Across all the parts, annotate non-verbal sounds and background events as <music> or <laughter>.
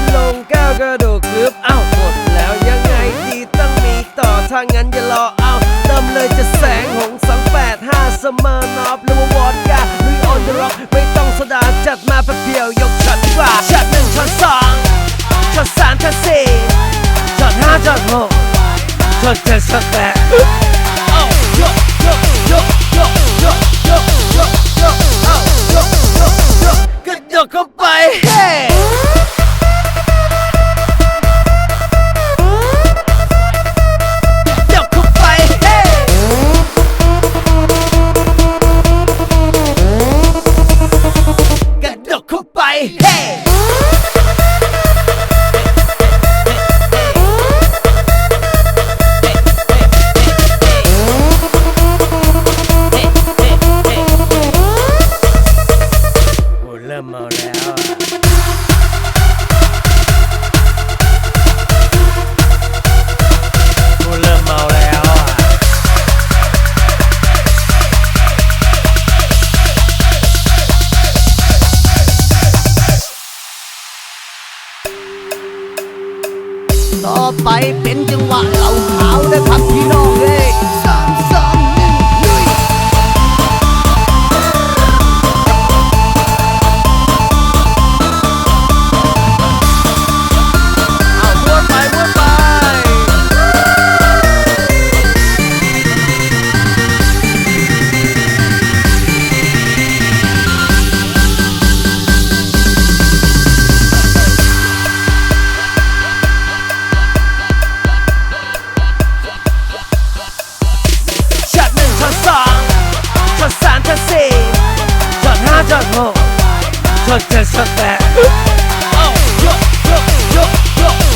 นลงก้าวกระโดดคลืบเอ้าหมดแล้วยังไงดีต้องมีต่อ ถ้างั้นอย่ารอเอาเติมเลยจะแสง หงสังแปดห้าสมานอบหรือว่าวอดกาหรือออนเดอะร็อกไม่ต้องสดาจัดมาพักเพียว ยกชั้นกว่าชั้นหนึ่งชั้นสองชั้นสามชั้นสี่ชั้นห้าชั้นหกชั้นเจ็ดชัอแปดต่อไปเป็นจังหวะเหล่าขาวนะครับพี่น้อง suck that, suck that. Oh, yo, yo, yo, yo.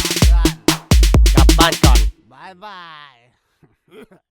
Bye bye. <laughs>